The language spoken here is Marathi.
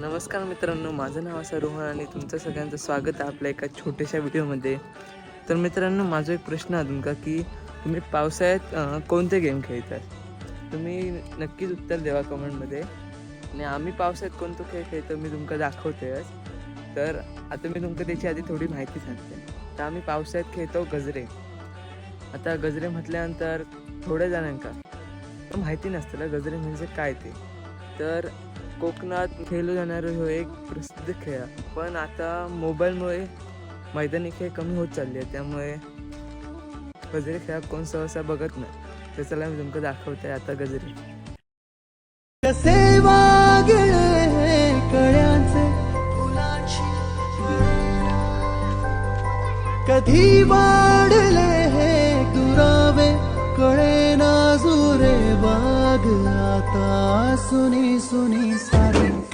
नमस्कार मित्रांनो माझं नाव असं रोहन आणि तुमचं सगळ्यांचं स्वागत आहे आपल्या एका छोट्याशा व्हिडिओमध्ये. तर मित्रांनो माझा एक प्रश्न आहे तुमका की तुम्ही पावसाळ्यात कोणते गेम खेळतात? तुम्ही नक्कीच उत्तर द्यावा कमेंटमध्ये. आणि आम्ही पावसाळ्यात कोणतो खेळ खेळतो मी तुमका दाखवतेच तर आता मी तुमका त्याची आधी थोडी माहिती सांगते. तर आम्ही पावसाळ्यात खेळतो गजरे. आता गजरे म्हटल्यानंतर थोड्या जणांका माहिती नसतं ना गजरे म्हणजे काय ते. तर कोकणात खेळलो जाणारा हो एक प्रसिद्ध खेळ. आहे. पण आता मोबाईलमुळे मैदानी खेळ कमी होत चालले आहे त्यामुळे गजरे खेळ कोण सहसा बघत नाही. तर चला मी तुमका दाखवते आता गजरे. कसे हे कधी वाढले हे दुरावे? कळे ना जुरे वाघ आता सुनी सुनी सारी.